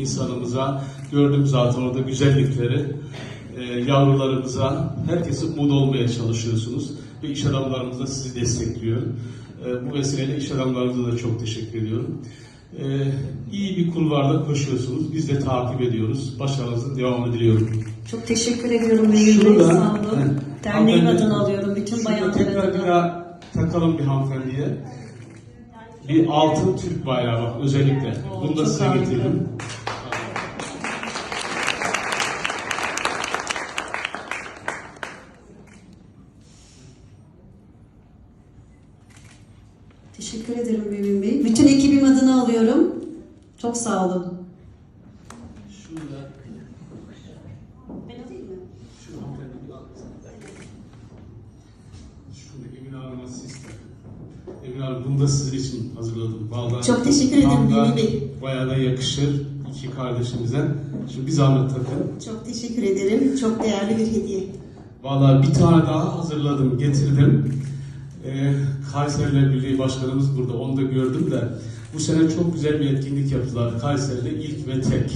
insanımıza, gördüm zaten orada güzellikleri, e, yavrularımıza, herkese umut olmaya çalışıyorsunuz. Ve iş adamlarımız da sizi destekliyor. E, bu vesileyle iş adamlarımıza da çok teşekkür ediyorum. E, iyi bir kulvarda koşuyorsunuz. Biz de takip ediyoruz. Başarınızın devamını diliyorum. Çok teşekkür ediyorum Bey. Şurada, Sağ olun. Derneğim adına alıyorum. Bütün bayanlar tekrar bir adına. daha takalım bir hanımefendiye. Bir altın Türk bayrağı bak özellikle. Bunu da size harika. getirdim. Teşekkür ederim Mümin Bey. Bütün ekibim adına alıyorum. Çok sağ olun. Şurada Ben alayım mı? Şu hanımefendi bir. Şurada Emin Hanım'a siz takın. Emin Hanım bunu da sizin için hazırladım. Vallahi Çok teşekkür ederim tam da Mümin Bey. Bayağı da yakışır iki kardeşimize. Şimdi bir zahmet takın. Çok teşekkür ederim. Çok değerli bir hediye. Vallahi bir tane daha hazırladım, getirdim. Kayseriler Birliği Başkanımız burada, onu da gördüm de bu sene çok güzel bir etkinlik yaptılar. Kayseri'de ilk ve tek.